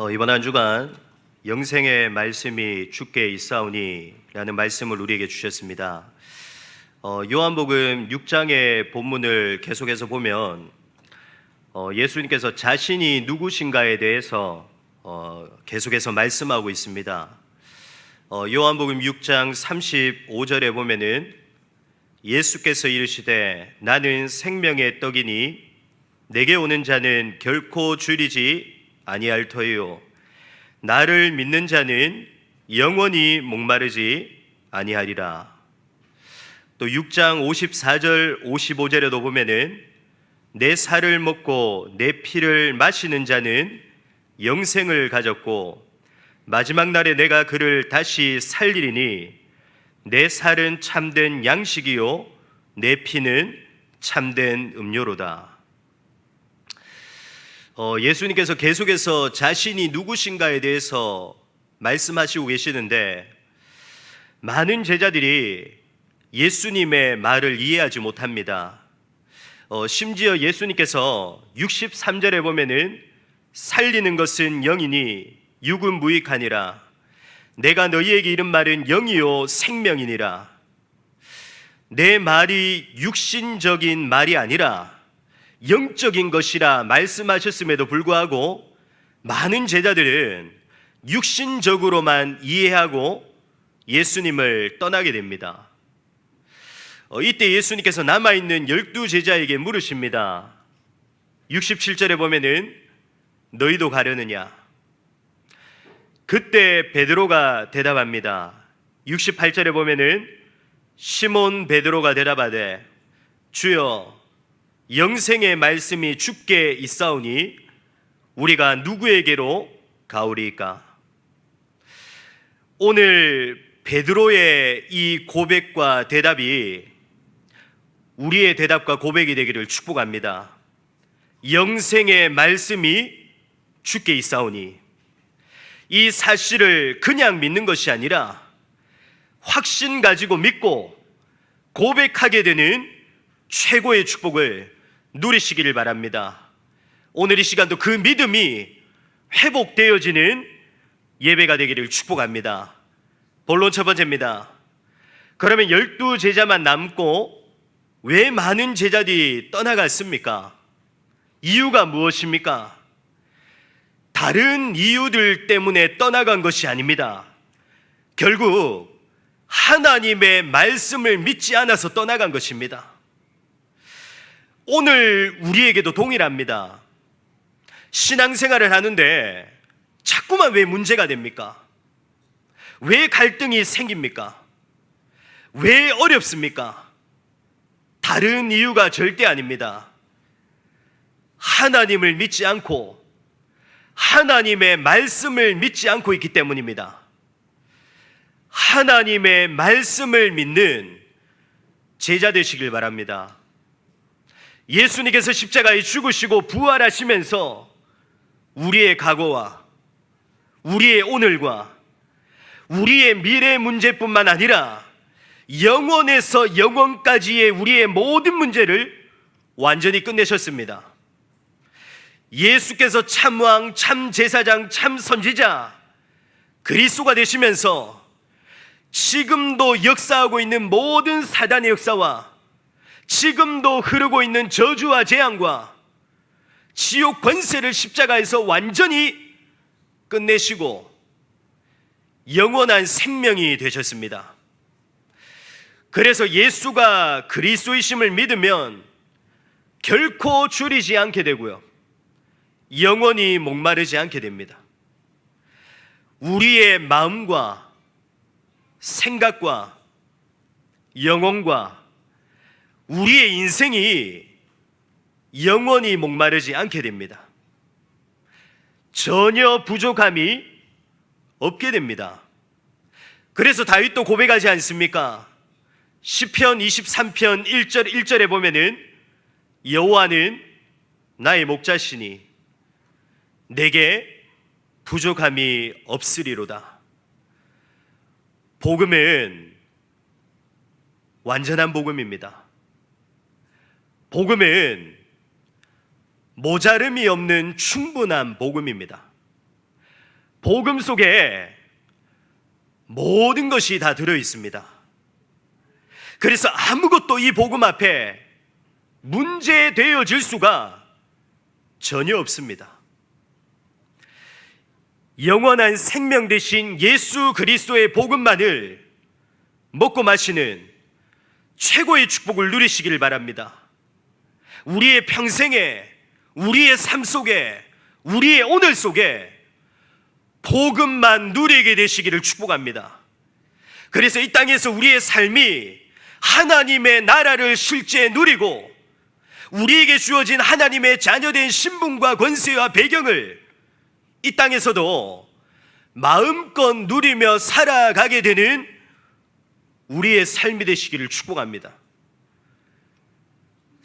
어, 이번 한 주간 영생의 말씀이 주께 있사오니라는 말씀을 우리에게 주셨습니다. 어, 요한복음 6장의 본문을 계속해서 보면 어, 예수님께서 자신이 누구신가에 대해서 어, 계속해서 말씀하고 있습니다. 어, 요한복음 6장 35절에 보면은 예수께서 이르시되 나는 생명의 떡이니 내게 오는 자는 결코 줄이지 아니할 터이요 나를 믿는 자는 영원히 목마르지 아니하리라. 또 6장 54절 55절에도 보면은 내 살을 먹고 내 피를 마시는 자는 영생을 가졌고 마지막 날에 내가 그를 다시 살리리니 내 살은 참된 양식이요 내 피는 참된 음료로다. 어, 예수님께서 계속해서 자신이 누구신가에 대해서 말씀하시고 계시는데 많은 제자들이 예수님의 말을 이해하지 못합니다. 어, 심지어 예수님께서 63절에 보면은 살리는 것은 영이니 육은 무익하니라. 내가 너희에게 이른 말은 영이요 생명이니라. 내 말이 육신적인 말이 아니라 영적인 것이라 말씀하셨음에도 불구하고 많은 제자들은 육신적으로만 이해하고 예수님을 떠나게 됩니다. 어, 이때 예수님께서 남아있는 열두 제자에게 물으십니다. 67절에 보면은 너희도 가려느냐? 그때 베드로가 대답합니다. 68절에 보면은 시몬 베드로가 대답하되 주여 영생의 말씀이 주께 있사오니 우리가 누구에게로 가오리까? 오늘 베드로의 이 고백과 대답이 우리의 대답과 고백이 되기를 축복합니다. 영생의 말씀이 주께 있사오니 이 사실을 그냥 믿는 것이 아니라 확신 가지고 믿고 고백하게 되는 최고의 축복을 누리시기를 바랍니다. 오늘 이 시간도 그 믿음이 회복되어지는 예배가 되기를 축복합니다. 본론 첫 번째입니다. 그러면 열두 제자만 남고 왜 많은 제자들이 떠나갔습니까? 이유가 무엇입니까? 다른 이유들 때문에 떠나간 것이 아닙니다. 결국 하나님의 말씀을 믿지 않아서 떠나간 것입니다. 오늘 우리에게도 동일합니다. 신앙생활을 하는데 자꾸만 왜 문제가 됩니까? 왜 갈등이 생깁니까? 왜 어렵습니까? 다른 이유가 절대 아닙니다. 하나님을 믿지 않고 하나님의 말씀을 믿지 않고 있기 때문입니다. 하나님의 말씀을 믿는 제자 되시길 바랍니다. 예수님께서 십자가에 죽으시고 부활하시면서 우리의 과거와 우리의 오늘과 우리의 미래 문제뿐만 아니라 영원에서 영원까지의 우리의 모든 문제를 완전히 끝내셨습니다. 예수께서 참왕, 참제사장, 참선지자, 그리스도가 되시면서 지금도 역사하고 있는 모든 사단의 역사와 지금도 흐르고 있는 저주와 재앙과 지옥 권세를 십자가에서 완전히 끝내시고 영원한 생명이 되셨습니다. 그래서 예수가 그리스도이심을 믿으면 결코 줄이지 않게 되고요. 영원히 목마르지 않게 됩니다. 우리의 마음과 생각과 영혼과 우리의 인생이 영원히 목마르지 않게 됩니다. 전혀 부족함이 없게 됩니다. 그래서 다윗도 고백하지 않습니까? 시편 23편 1절 1절에 보면은 여호와는 나의 목자시니 내게 부족함이 없으리로다. 복음은 완전한 복음입니다. 복음은 모자름이 없는 충분한 복음입니다. 복음 속에 모든 것이 다 들어 있습니다. 그래서 아무것도 이 복음 앞에 문제되어질 수가 전혀 없습니다. 영원한 생명 대신 예수 그리스도의 복음만을 먹고 마시는 최고의 축복을 누리시기를 바랍니다. 우리의 평생에, 우리의 삶 속에, 우리의 오늘 속에 복음만 누리게 되시기를 축복합니다. 그래서 이 땅에서 우리의 삶이 하나님의 나라를 실제 누리고 우리에게 주어진 하나님의 자녀된 신분과 권세와 배경을 이 땅에서도 마음껏 누리며 살아가게 되는 우리의 삶이 되시기를 축복합니다.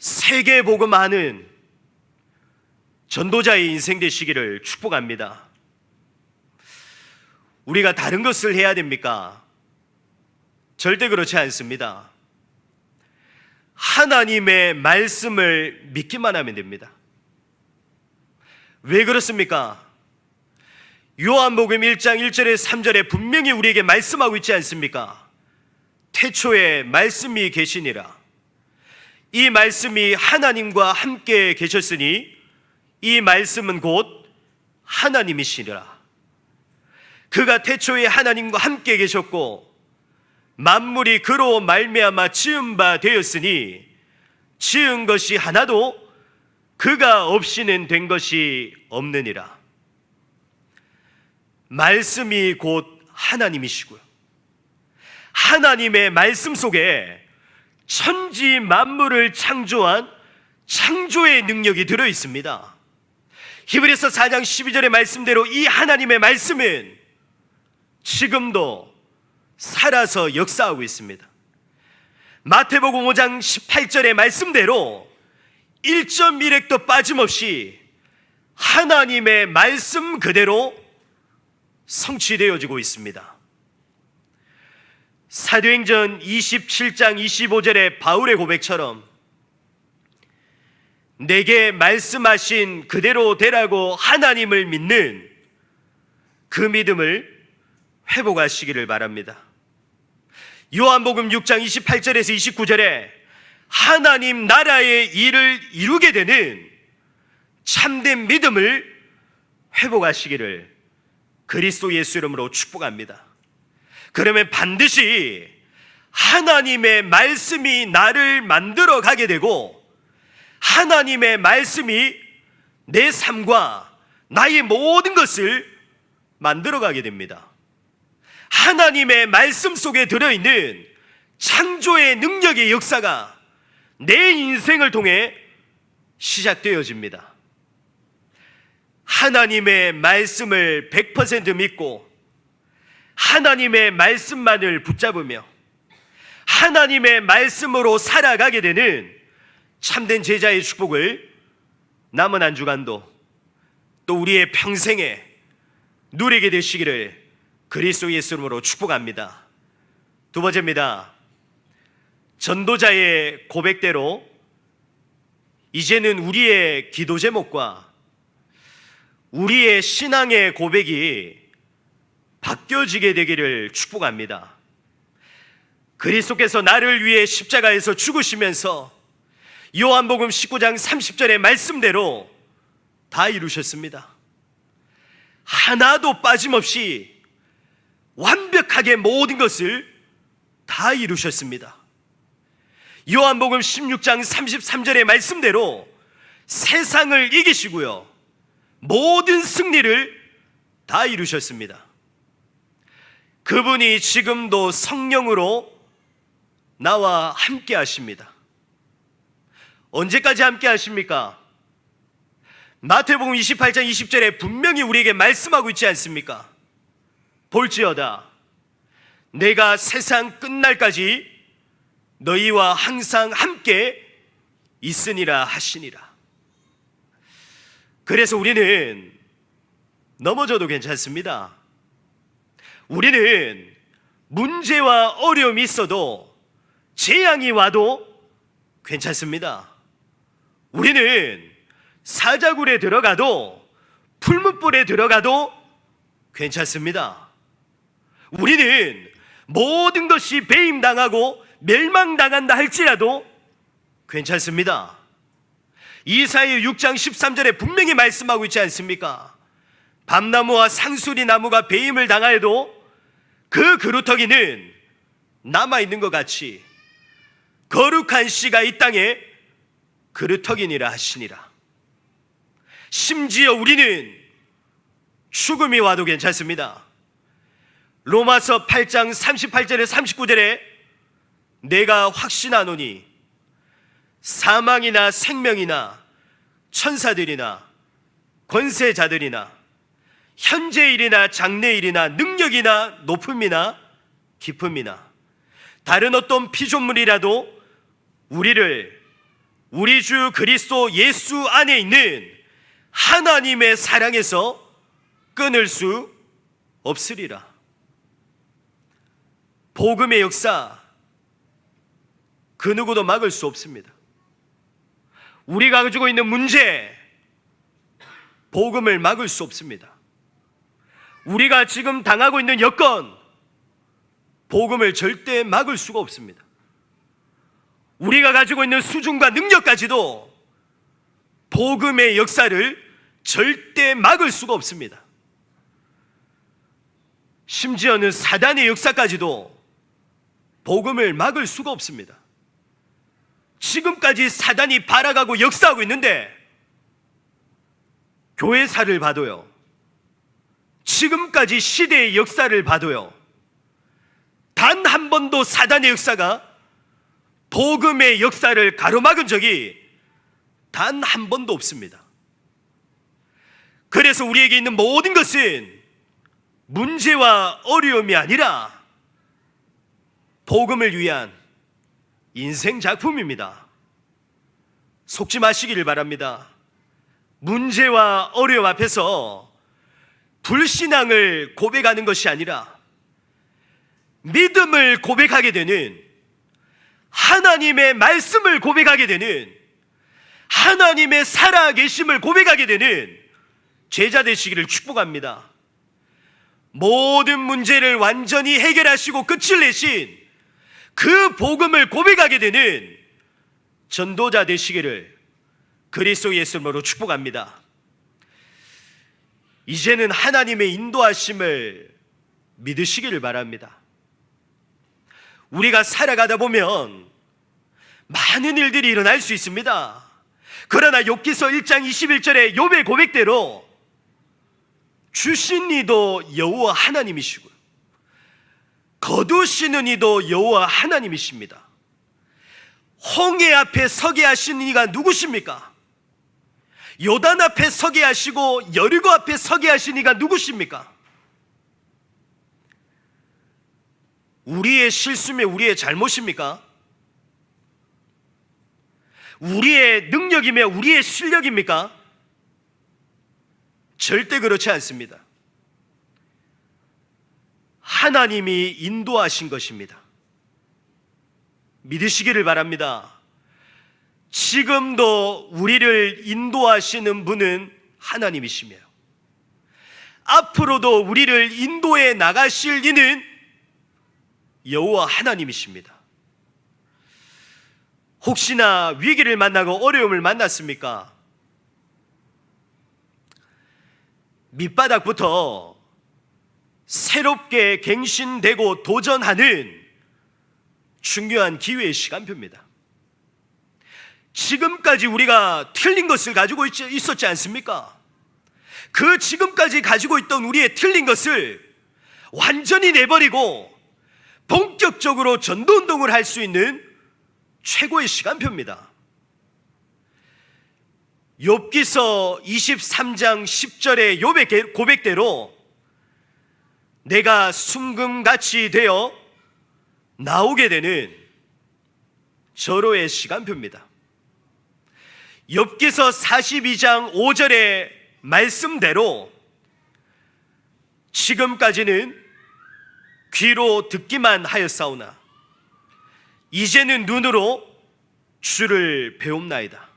세계 복음하는 전도자의 인생 되시기를 축복합니다. 우리가 다른 것을 해야 됩니까? 절대 그렇지 않습니다. 하나님의 말씀을 믿기만 하면 됩니다. 왜 그렇습니까? 요한복음 1장 1절에 3절에 분명히 우리에게 말씀하고 있지 않습니까? 태초에 말씀이 계시니라. 이 말씀이 하나님과 함께 계셨으니 이 말씀은 곧 하나님이시니라. 그가 태초에 하나님과 함께 계셨고 만물이 그로 말미암아 지은 바 되었으니 지은 것이 하나도 그가 없이는 된 것이 없느니라. 말씀이 곧 하나님이시고요. 하나님의 말씀 속에 천지 만물을 창조한 창조의 능력이 들어 있습니다. 히브리서 4장 12절의 말씀대로 이 하나님의 말씀은 지금도 살아서 역사하고 있습니다. 마태복음 5장 18절의 말씀대로 1.1획도 빠짐없이 하나님의 말씀 그대로 성취되어지고 있습니다. 사도행전 27장 25절의 바울의 고백처럼 내게 말씀하신 그대로 되라고 하나님을 믿는 그 믿음을 회복하시기를 바랍니다. 요한복음 6장 28절에서 29절에 하나님 나라의 일을 이루게 되는 참된 믿음을 회복하시기를 그리스도 예수 이름으로 축복합니다. 그러면 반드시 하나님의 말씀이 나를 만들어 가게 되고 하나님의 말씀이 내 삶과 나의 모든 것을 만들어 가게 됩니다. 하나님의 말씀 속에 들어있는 창조의 능력의 역사가 내 인생을 통해 시작되어집니다. 하나님의 말씀을 100% 믿고 하나님의 말씀만을 붙잡으며 하나님의 말씀으로 살아가게 되는 참된 제자의 축복을 남은 한 주간도 또 우리의 평생에 누리게 되시기를 그리스도 예수 이름으로 축복합니다. 두 번째입니다. 전도자의 고백대로 이제는 우리의 기도 제목과 우리의 신앙의 고백이 바뀌어지게 되기를 축복합니다. 그리스도께서 나를 위해 십자가에서 죽으시면서 요한복음 19장 30절의 말씀대로 다 이루셨습니다. 하나도 빠짐없이 완벽하게 모든 것을 다 이루셨습니다. 요한복음 16장 33절의 말씀대로 세상을 이기시고요. 모든 승리를 다 이루셨습니다. 그분이 지금도 성령으로 나와 함께 하십니다. 언제까지 함께 하십니까? 마태복음 28장 20절에 분명히 우리에게 말씀하고 있지 않습니까? 볼지어다 내가 세상 끝날까지 너희와 항상 함께 있으니라 하시니라. 그래서 우리는 넘어져도 괜찮습니다. 우리는 문제와 어려움이 있어도 재앙이 와도 괜찮습니다. 우리는 사자굴에 들어가도 풀무불에 들어가도 괜찮습니다. 우리는 모든 것이 배임당하고 멸망당한다 할지라도 괜찮습니다. 이사야 6장 13절에 분명히 말씀하고 있지 않습니까? 밤나무와 상수리 나무가 배임을 당하여도 그 그루터기는 남아 있는 것 같이 거룩한 씨가 이 땅에 그루터기니라 하시니라. 심지어 우리는 죽음이 와도 괜찮습니다. 로마서 8장 38절에 39절에 내가 확신하노니 사망이나 생명이나 천사들이나 권세자들이나 현재 일이나 장래 일이나 능력이나 높음이나 깊음이나 다른 어떤 피조물이라도 우리를 우리 주 그리스도 예수 안에 있는 하나님의 사랑에서 끊을 수 없으리라. 복음의 역사 그 누구도 막을 수 없습니다. 우리가 가지고 있는 문제 복음을 막을 수 없습니다. 우리가 지금 당하고 있는 여건 복음을 절대 막을 수가 없습니다. 우리가 가지고 있는 수준과 능력까지도 복음의 역사를 절대 막을 수가 없습니다. 심지어는 사단의 역사까지도 복음을 막을 수가 없습니다. 지금까지 사단이 발아가고 역사하고 있는데 교회사를 봐도요. 지금까지 시대의 역사를 봐도요. 단 한 번도 사단의 역사가 복음의 역사를 가로막은 적이 단 한 번도 없습니다. 그래서 우리에게 있는 모든 것은 문제와 어려움이 아니라 복음을 위한 인생 작품입니다. 속지 마시기를 바랍니다. 문제와 어려움 앞에서 불신앙을 고백하는 것이 아니라 믿음을 고백하게 되는 하나님의 말씀을 고백하게 되는 하나님의 살아계심을 고백하게 되는 제자 되시기를 축복합니다. 모든 문제를 완전히 해결하시고 끝을 내신 그 복음을 고백하게 되는 전도자 되시기를 그리스도 예수님으로 축복합니다. 이제는 하나님의 인도하심을 믿으시기를 바랍니다. 우리가 살아가다 보면 많은 일들이 일어날 수 있습니다. 그러나 욥기서 1장 21절에 욥의 고백대로 주신 이도 여호와 하나님이시고요. 거두시는 이도 여호와 하나님이십니다. 홍해 앞에 서게 하신 이가 누구십니까? 요단 앞에 서게 하시고 여리고 앞에 서게 하신 이가 누구십니까? 우리의 실수며 우리의 잘못입니까? 우리의 능력이며 우리의 실력입니까? 절대 그렇지 않습니다. 하나님이 인도하신 것입니다. 믿으시기를 바랍니다. 지금도 우리를 인도하시는 분은 하나님이시며 앞으로도 우리를 인도해 나가실 이는 여호와 하나님이십니다. 혹시나 위기를 만나고 어려움을 만났습니까? 밑바닥부터 새롭게 갱신되고 도전하는 중요한 기회의 시간표입니다. 지금까지 우리가 틀린 것을 가지고 있, 있었지 않습니까? 그 지금까지 가지고 있던 우리의 틀린 것을 완전히 내버리고 본격적으로 전도운동을 할 수 있는 최고의 시간표입니다. 욥기서 23장 10절의 욥의 고백대로 내가 순금같이 되어 나오게 되는 절호의 시간표입니다. 엽기서 42장 5절의 말씀대로 지금까지는 귀로 듣기만 하였사오나 이제는 눈으로 주를 배움나이다.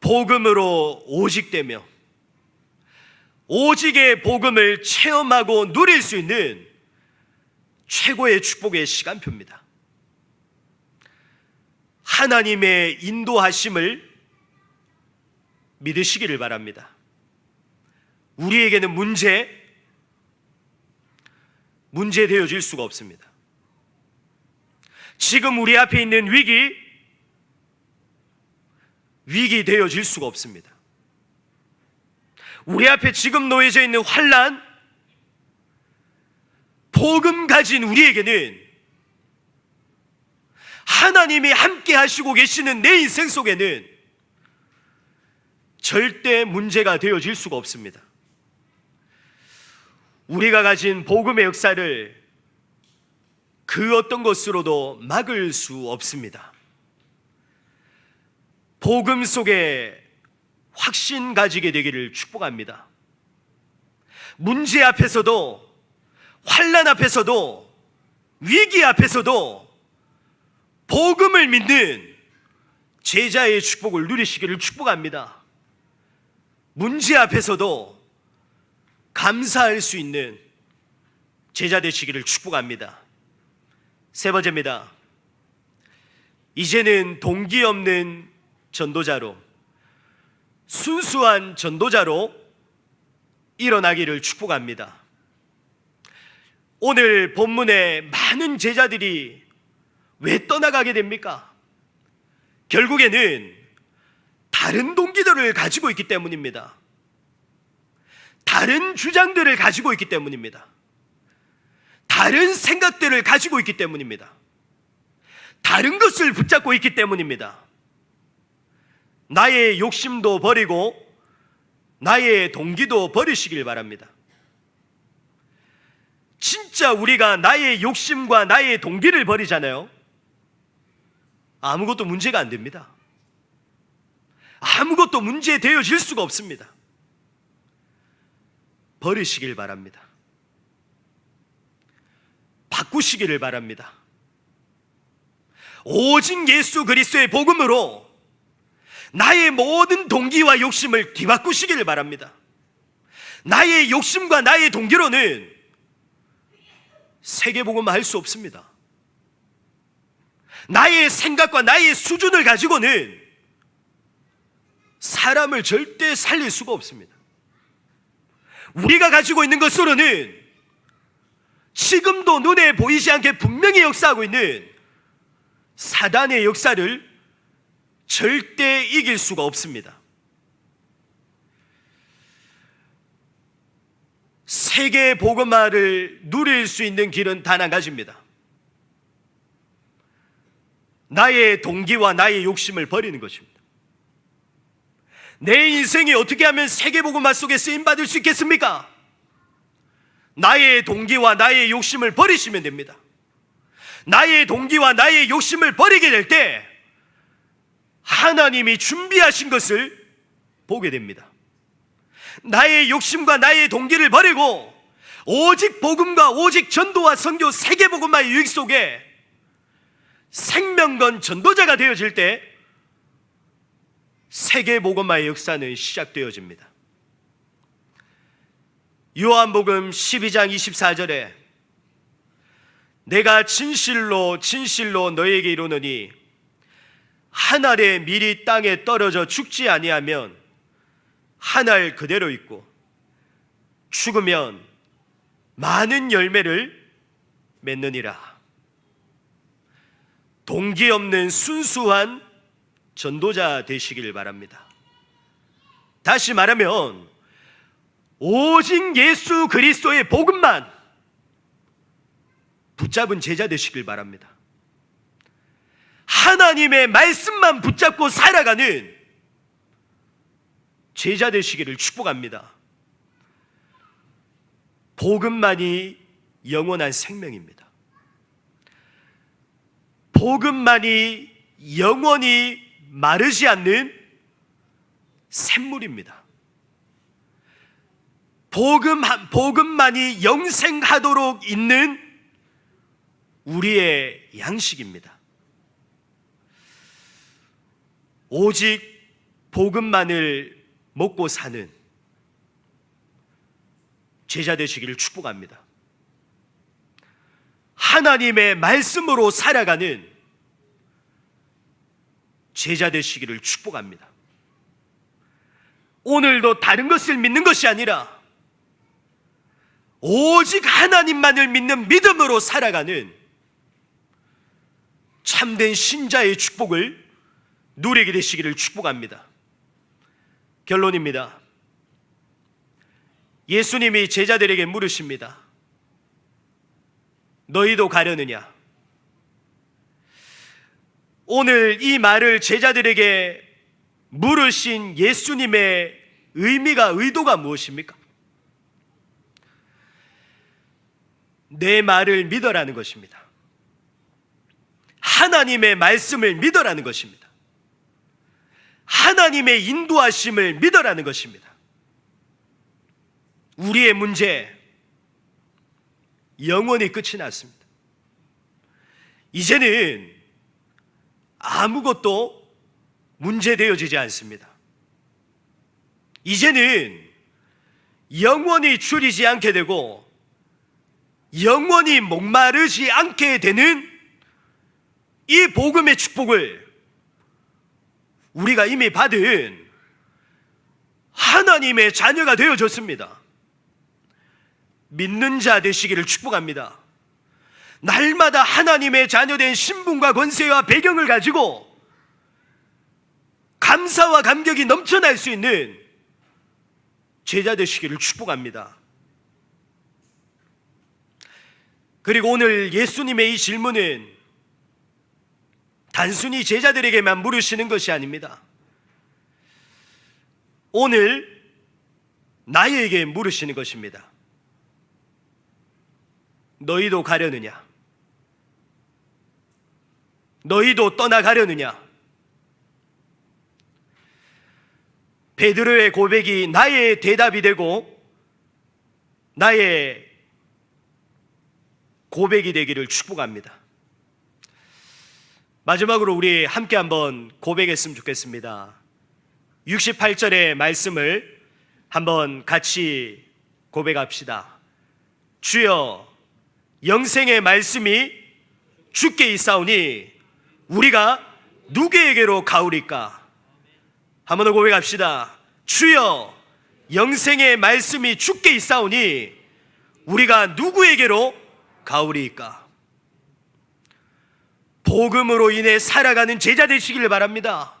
복음으로 오직되며 오직의 복음을 체험하고 누릴 수 있는 최고의 축복의 시간표입니다. 하나님의 인도하심을 믿으시기를 바랍니다. 우리에게는 문제, 문제 되어질 수가 없습니다. 지금 우리 앞에 있는 위기, 위기 되어질 수가 없습니다. 우리 앞에 지금 놓여져 있는 환란, 복음 가진 우리에게는 하나님이 함께 하시고 계시는 내 인생 속에는 절대 문제가 되어질 수가 없습니다. 우리가 가진 복음의 역사를 그 어떤 것으로도 막을 수 없습니다. 복음 속에 확신 가지게 되기를 축복합니다. 문제 앞에서도 환란 앞에서도 위기 앞에서도 복음을 믿는 제자의 축복을 누리시기를 축복합니다. 문제 앞에서도 감사할 수 있는 제자 되시기를 축복합니다. 세 번째입니다. 이제는 동기 없는 전도자로 순수한 전도자로 일어나기를 축복합니다. 오늘 본문에 많은 제자들이 왜 떠나가게 됩니까? 결국에는 다른 동기들을 가지고 있기 때문입니다. 다른 주장들을 가지고 있기 때문입니다. 다른 생각들을 가지고 있기 때문입니다. 다른 것을 붙잡고 있기 때문입니다. 나의 욕심도 버리고 나의 동기도 버리시길 바랍니다. 진짜 우리가 나의 욕심과 나의 동기를 버리잖아요. 아무것도 문제가 안 됩니다. 아무것도 문제 되어질 수가 없습니다. 버리시길 바랍니다. 바꾸시기를 바랍니다. 오직 예수 그리스도의 복음으로 나의 모든 동기와 욕심을 뒤바꾸시기를 바랍니다. 나의 욕심과 나의 동기로는 세계복음을 할수 없습니다. 나의 생각과 나의 수준을 가지고는 사람을 절대 살릴 수가 없습니다. 우리가 가지고 있는 것으로는 지금도 눈에 보이지 않게 분명히 역사하고 있는 사단의 역사를 절대 이길 수가 없습니다. 세계 복음화를 누릴 수 있는 길은 단 한 가지입니다. 나의 동기와 나의 욕심을 버리는 것입니다. 내 인생이 어떻게 하면 세계 복음화 속에 쓰임 받을 수 있겠습니까? 나의 동기와 나의 욕심을 버리시면 됩니다. 나의 동기와 나의 욕심을 버리게 될 때 하나님이 준비하신 것을 보게 됩니다. 나의 욕심과 나의 동기를 버리고 오직 복음과 오직 전도와 선교 세계 복음화의 유익 속에 생명건 전도자가 되어질 때 세계 복음화의 역사는 시작되어집니다. 요한복음 12장 24절에 내가 진실로 진실로 너에게 이르노니 한 알의 밀이 땅에 떨어져 죽지 아니하면 한 알 그대로 있고 죽으면 많은 열매를 맺느니라. 동기 없는 순수한 전도자 되시길 바랍니다. 다시 말하면 오직 예수 그리스도의 복음만 붙잡은 제자 되시길 바랍니다. 하나님의 말씀만 붙잡고 살아가는 제자 되시기를 축복합니다. 복음만이 영원한 생명입니다. 복음만이 영원히 마르지 않는 샘물입니다. 복음 복음만이 영생하도록 있는 우리의 양식입니다. 오직 복음만을 먹고 사는 제자 되시기를 축복합니다. 하나님의 말씀으로 살아가는 제자 되시기를 축복합니다. 오늘도 다른 것을 믿는 것이 아니라 오직 하나님만을 믿는 믿음으로 살아가는 참된 신자의 축복을 누리게 되시기를 축복합니다. 결론입니다. 예수님이 제자들에게 물으십니다. 너희도 가려느냐? 오늘 이 말을 제자들에게 물으신 예수님의 의미가 의도가 무엇입니까? 내 말을 믿어라는 것입니다. 하나님의 말씀을 믿어라는 것입니다. 하나님의 인도하심을 믿어라는 것입니다. 우리의 문제, 영원히 끝이 났습니다. 이제는 아무것도 문제되어지지 않습니다. 이제는 영원히 줄이지 않게 되고 영원히 목마르지 않게 되는 이 복음의 축복을 우리가 이미 받은 하나님의 자녀가 되어졌습니다. 믿는 자 되시기를 축복합니다. 날마다 하나님의 자녀된 신분과 권세와 배경을 가지고 감사와 감격이 넘쳐날 수 있는 제자 되시기를 축복합니다. 그리고 오늘 예수님의 이 질문은 단순히 제자들에게만 물으시는 것이 아닙니다. 오늘 나에게 물으시는 것입니다. 너희도 가려느냐? 너희도 떠나가려느냐? 베드로의 고백이 나의 대답이 되고 나의 고백이 되기를 축복합니다. 마지막으로 우리 함께 한번 고백했으면 좋겠습니다. 68절의 말씀을 한번 같이 고백합시다. 주여 영생의 말씀이 주께 있사오니 우리가 누구에게로 가오리까? 한번 더 고백합시다. 주여 영생의 말씀이 주께 있사오니 우리가 누구에게로 가오리까? 복음으로 인해 살아가는 제자 되시기를 바랍니다.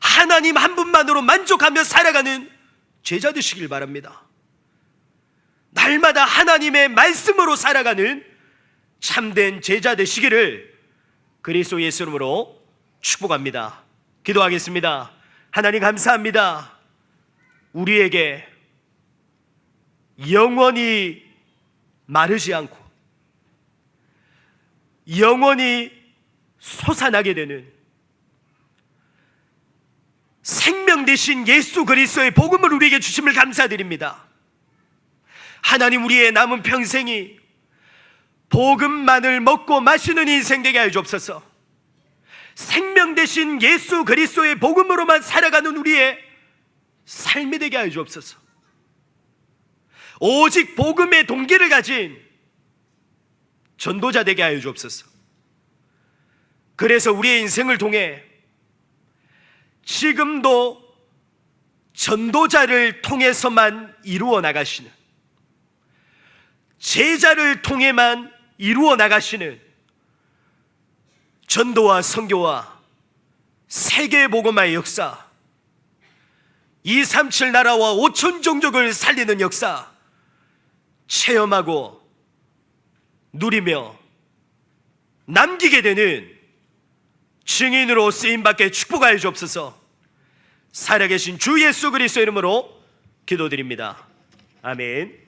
하나님 한 분만으로 만족하며 살아가는 제자 되시길 바랍니다. 날마다 하나님의 말씀으로 살아가는 참된 제자 되시기를 그리스도 예수 이름으로 축복합니다. 기도하겠습니다. 하나님 감사합니다. 우리에게 영원히 마르지 않고 영원히 솟아나게 되는 생명 대신 예수 그리스도의 복음을 우리에게 주심을 감사드립니다. 하나님 우리의 남은 평생이 복음만을 먹고 마시는 인생 되게 하여 주옵소서. 생명 대신 예수 그리스도의 복음으로만 살아가는 우리의 삶이 되게 하여 주옵소서. 오직 복음의 동기를 가진 전도자 되게 하여 주옵소서. 그래서 우리의 인생을 통해 지금도 전도자를 통해서만 이루어 나가시는 제자를 통해만 이루어 나가시는 전도와 선교와 세계 복음화의 역사 237 나라와 5천 종족을 살리는 역사 체험하고 누리며 남기게 되는 증인으로 쓰임 받게 축복하여 주옵소서. 살아계신 주 예수 그리스도 이름으로 기도드립니다. 아멘.